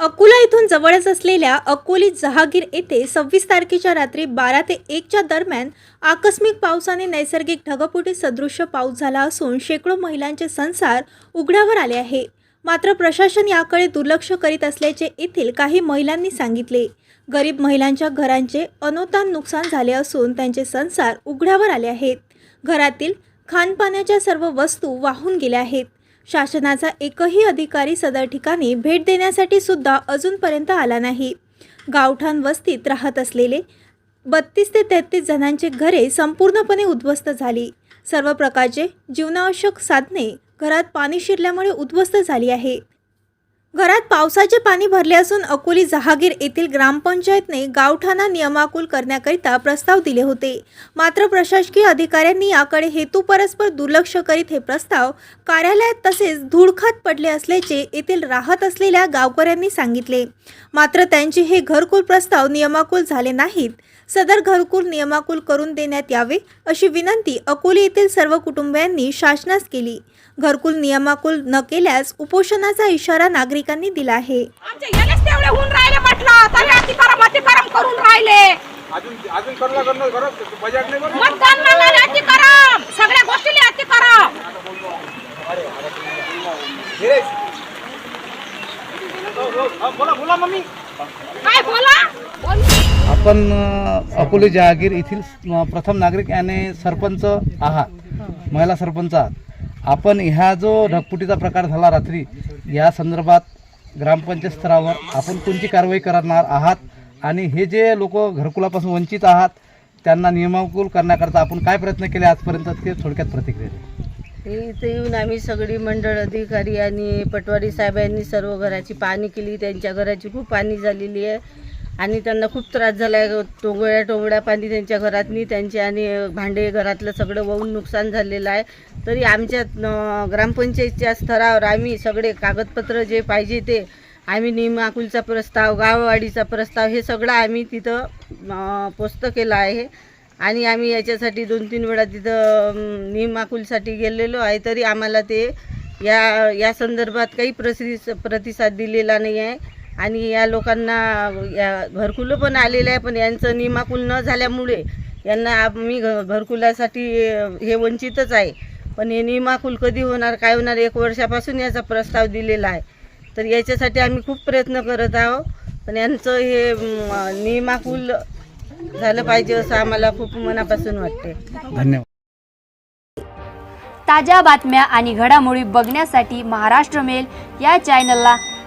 अकोला इथून जवळच असलेल्या अकोली जहागीर येथे सव्वीस तारखेच्या रात्री बारा ते एकच्या दरम्यान आकस्मिक पावसाने नैसर्गिक ढगफुटी सदृश्य पाऊस झाला असून शेकडो महिलांचे संसार उघड्यावर आले आहे. मात्र प्रशासन याकडे दुर्लक्ष करीत असल्याचे येथील काही महिलांनी सांगितले. गरीब महिलांच्या घरांचे अनोतान नुकसान झाले असून त्यांचे संसार उघड्यावर आले आहेत. घरातील खानपानाच्या सर्व वस्तू वाहून गेल्या आहेत. शासनाचा एकही अधिकारी सदर ठिकाणी भेट देण्यासाठी सुद्धा अजूनपर्यंत आला नाही. गावठाण वस्तीत राहत असलेले बत्तीस ते तेहतीस जणांचे घरे संपूर्णपणे उद्ध्वस्त झाली. सर्व प्रकारचे जीवनावश्यक साधने घरात पाणी शिरल्यामुळे उद्ध्वस्त झाली आहे. घरात पावसाचे पाणी भरले असून अकोली जहागीर येथील ग्रामपंचायतने गावठाणा नियमाकुल करण्याकरिता प्रस्ताव दिले होते. मात्र प्रशासकीय अधिकाऱ्यांनी याकडे हेतू परस्पर दुर्लक्ष करीत हे प्रस्ताव कार्यालयात तसेच धूळखात पडले असल्याचे येथील राहत असलेल्या गावकऱ्यांनी सांगितले. मात्र त्यांचे हे घरकुल प्रस्ताव नियमाकुल झाले नाहीत. सदर घरकुल नियमाकुल करून देण्यात यावे अशी विनंती अकोली येथील सर्व कुटुंबियांनी शासनास केली. घरकुल नियमाकुल न केल्यास उपोषणाचा इशारा नागरिकांनी दिला आहे. आपण अकोले जहागीर येथील प्रथम नागरिक आणि सरपंच आहात. महिला सरपंच आहात. आपण ह्या जो ढगपुटीचा प्रकार झाला रात्री या संदर्भात ग्रामपंचायत स्तरावर आपण कोणती कारवाई करणार आहात? आणि हे जे लोक घरकुलापासून वंचित आहात त्यांना नियमानुकूल करण्याकरता आपण काय प्रयत्न केले आजपर्यंत? ते थोडक्यात प्रतिक्रिया ते इथे येऊन आम्ही सगळी मंडळ अधिकारी आणि पटवारी साहेबांनी सर्व घराची पाहणी केली. त्यांच्या घराची खूप पाणी झालेली आहे. आणि त्यांना खूप त्रास झाला. आहे टोंगळ्या टोंगळ्या पाणी त्यांच्या घरातनी त्यांचे आणि भांडे घरातलं सगळं वाहून नुकसान झालेलं आहे. तरी आमच्या ग्रामपंचायतच्या स्तरावर आम्ही सगळे कागदपत्र जे पाहिजे ते आम्ही निमाकुलचा प्रस्ताव गाववाडीचा प्रस्ताव हे सगळं आम्ही तिथं पोस्त केलं आहे. आणि आम्ही याच्यासाठी दोन तीन वेळा तिथं निमाकुलसाठी गेलेलो आहे. तरी आम्हाला ते या या संदर्भात काही प्रसि प्रतिसाद दिलेला नाही आहे. आणि या लोकांना या घरकुलं पण आलेलं आहे पण यांचं नियमाकुल न झाल्यामुळे यांना आम्ही घ घरकुलासाठी हे वंचितच आहे. पण हे नियमाकुल कधी होणार काय होणार एक वर्षापासून याचा प्रस्ताव दिलेला आहे. तर याच्यासाठी आम्ही खूप प्रयत्न करत आहोत. पण यांचं हे अं, नियमाकुल झालं पाहिजे असं आम्हाला खूप मनापासून वाटते धन्यवाद. ताज्या बातम्या आणि घडामोडी बघण्यासाठी महाराष्ट्र मेल या चॅनलला